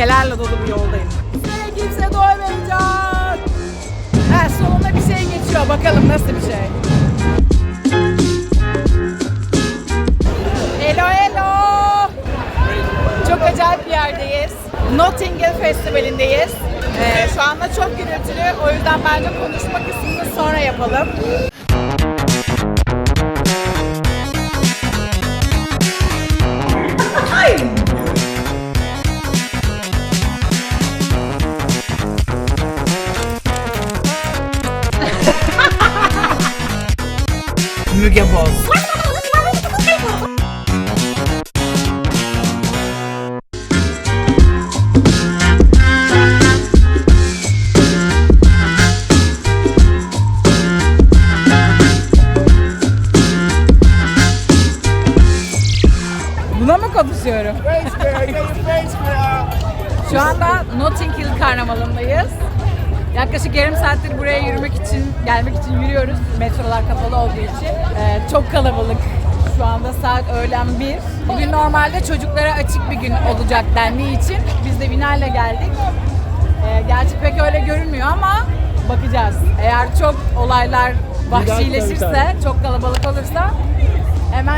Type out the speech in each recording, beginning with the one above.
Tehlikelerle dolu bir yoldayım. Seni kimse doymayacak. Ha, sonunda bir şey geçiyor. Bakalım nasıl bir şey. Hello hello. Çok acayip bir yerdeyiz. Notting Hill Festivali'ndeyiz. Ee, şu anda çok gürültülü. O yüzden bence konuşma kısmını sonra yapalım. Müge Boz. Buna mı konuşuyorum? Şu anda Notting Hill Karnavalı'ndayız. Yaklaşık yarım saattir buraya yürümek için, gelmek için yürüyoruz. Metrolar kapalı olduğu için. Ee, çok kalabalık. Şu anda saat öğlen 1. Bugün normalde çocuklara açık bir gün olacak dendiği için biz de Vinay'la geldik. Ee, gerçi pek öyle görünmüyor ama bakacağız. Eğer çok olaylar vahşileşirse, çok kalabalık olursa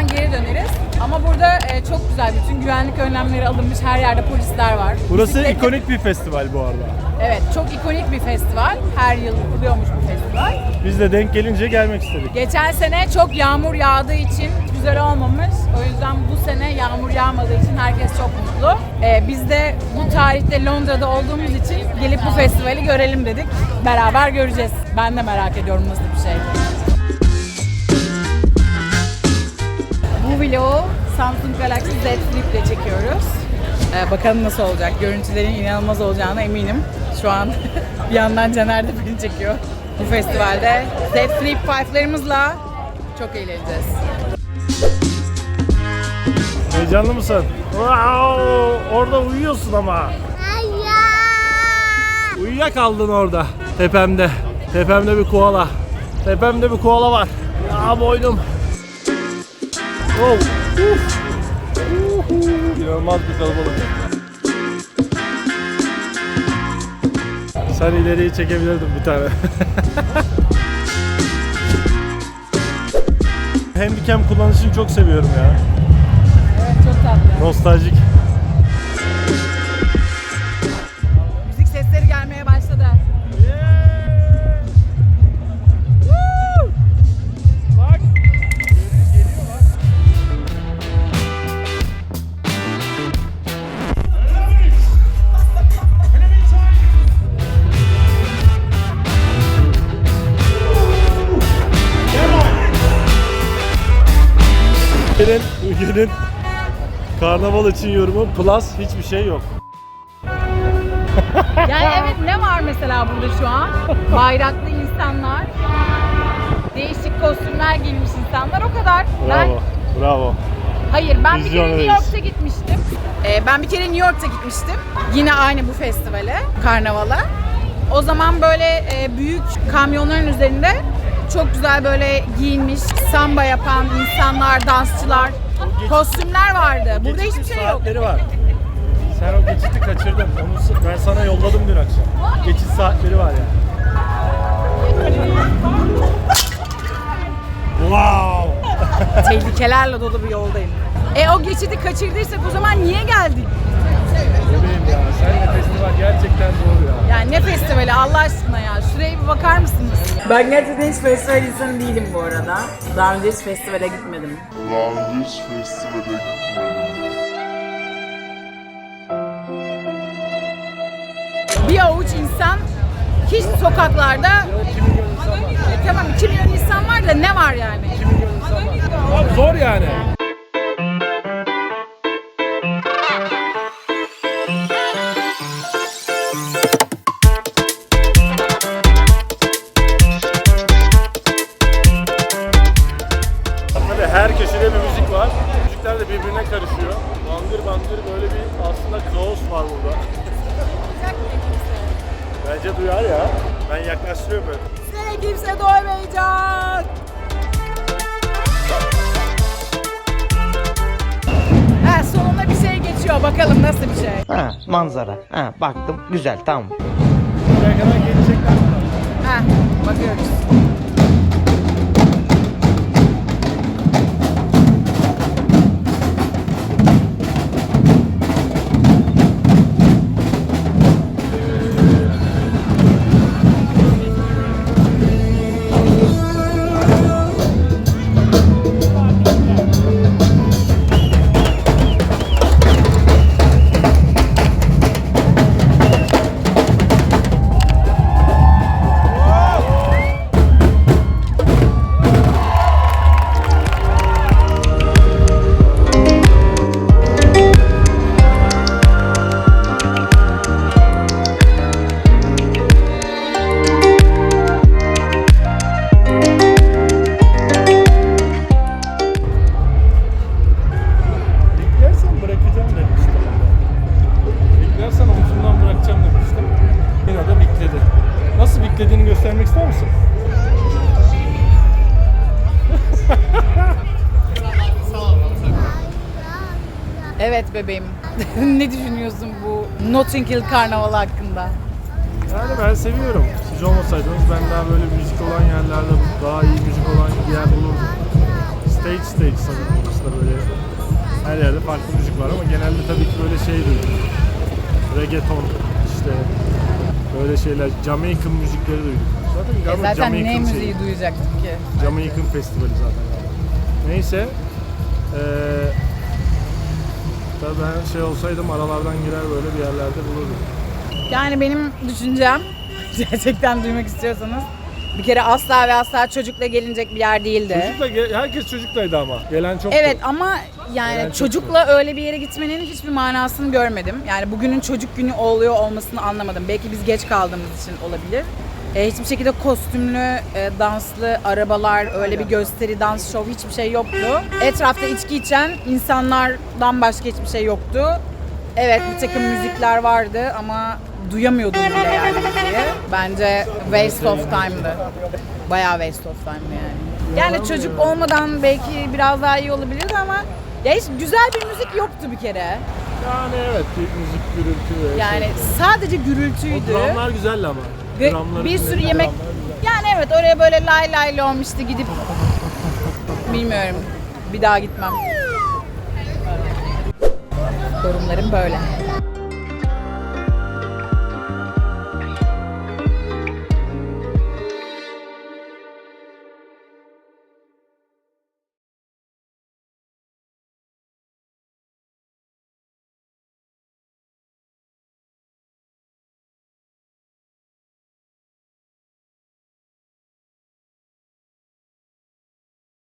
hemen geri döneriz. Ama burada e, çok güzel. Bütün güvenlik önlemleri alınmış. Her yerde polisler var. Burası Bisikletli- ikonik bir festival bu arada. Evet, çok ikonik bir festival. Her yıl yapılıyormuş bu festival. Biz de denk gelince gelmek istedik. Geçen sene çok yağmur yağdığı için güzel olmamış. O yüzden bu sene yağmur yağmadığı için herkes çok mutlu. Ee, biz de bu tarihte Londra'da olduğumuz için gelip bu festivali görelim dedik. Beraber göreceğiz. Ben de merak ediyorum nasıl bir şey. Bu vlogu Samsung Galaxy Z Flip ile çekiyoruz. Ee, bakalım nasıl olacak. Görüntülerin inanılmaz olacağına eminim. Şu an bir yandan Caner de beni çekiyor. Bu festivalde Z Flip 5'lerimizle çok eğleneceğiz. Heyecanlı mısın? Wow, orada uyuyorsun ama. Uyuyakaldın orada. Tepemde. Tepemde bir koala. Tepemde bir koala var. Ya boynum. Oh. Uf. Uhu. İnanılmaz bir kalabalık. Sen ileriyi çekebilirdin bir tane. Handicam kullanışını çok seviyorum ya. Evet çok tatlı. Nostaljik. Bugünün karnaval için yorumu plus hiçbir şey yok. Yani evet ne var mesela burada şu an? Bayraklı insanlar, değişik kostümler giymiş insanlar o kadar. Ben, Bravo. Bravo. hayır ben bir kere New Vizyonlarıyız. York'ta gitmiştim. Ee, ben bir kere New York'ta gitmiştim. Yine aynı bu festivale, karnavala. O zaman böyle e, büyük kamyonların üzerinde çok güzel böyle giyinmiş, samba yapan insanlar, dansçılar, kostümler vardı. Burada hiçbir şey yok. saatleri var. Sen o geçiti kaçırdın. Onu s- ben sana yolladım dün akşam. Geçit saatleri var ya. Wow! Tehlikelerle dolu bir yoldayım. E o geçidi kaçırdıysak o zaman niye geldik? Bebeğim ya, senle festival gerçekten zor ya. Yani ne festivali Allah aşkına ya. Şuraya bir bakar mısınız? Ben gerçekten hiç festival insanı değilim bu arada. Daha önce hiç festivale gitmedim. Daha hiç festivale gitmedim. Bir avuç insan hiç sokaklarda e, tamam 2 milyon insan var da ne var yani? Abi zor yani. Var burada. Bence duyar ya. Ben yaklaştırıyorum böyle. Seni kimse doymayacak. Ha, sonunda bir şey geçiyor. Yo bakalım nasıl bir şey. Ha, manzara. Ha, baktım. Güzel, tamam. Buraya kadar gelecekler mi? Ha bakıyoruz. Nasıl biklediğini göstermek ister misin? Evet bebeğim. ne düşünüyorsun bu Notting Hill Karnavalı hakkında? Yani ben seviyorum. Siz olmasaydınız ben daha böyle müzik olan yerlerde daha iyi müzik olan bir yer bulurdum. Stage stage sanırım burası da böyle her yerde farklı müzik var ama genelde tabii ki böyle şey duydum. Reggaeton işte böyle şeyler Jamaican müzikleri duydum. Zaten E zaten Jamaican ne şeyi. müziği duyacaktık ki? Jamaican festivali zaten. Neyse. Eee tabii ben şey olsaydım aralardan girer böyle bir yerlerde bulurdum. Yani benim düşüncem gerçekten duymak istiyorsanız bir kere asla ve asla çocukla gelinecek bir yer değildi. Çocukla ge- herkes çocuklaydı ama. Gelen çok Evet ama yani Gelen çocukla öyle bir yere gitmenin hiçbir manasını görmedim. Yani bugünün çocuk günü oluyor olmasını anlamadım. Belki biz geç kaldığımız için olabilir. E, hiçbir şekilde kostümlü, e, danslı arabalar, öyle bir gösteri, dans şov hiçbir şey yoktu. Etrafta içki içen insanlardan başka hiçbir şey yoktu. Evet bir takım müzikler vardı ama duyamıyordum bile yani müziği. Bence waste of time'dı. Bayağı waste of time'dı yani. Yani çocuk olmadan belki biraz daha iyi olabilirdi ama ya hiç güzel bir müzik yoktu bir kere. Yani evet bir müzik gürültü ve Yani şey. sadece O gürültüydü. dramlar güzeldi ama. Ve bir sürü yemek dramlar güzel. yani evet oraya böyle lay lay işte gidip bilmiyorum bir daha gitmem. Yorumlarım böyle.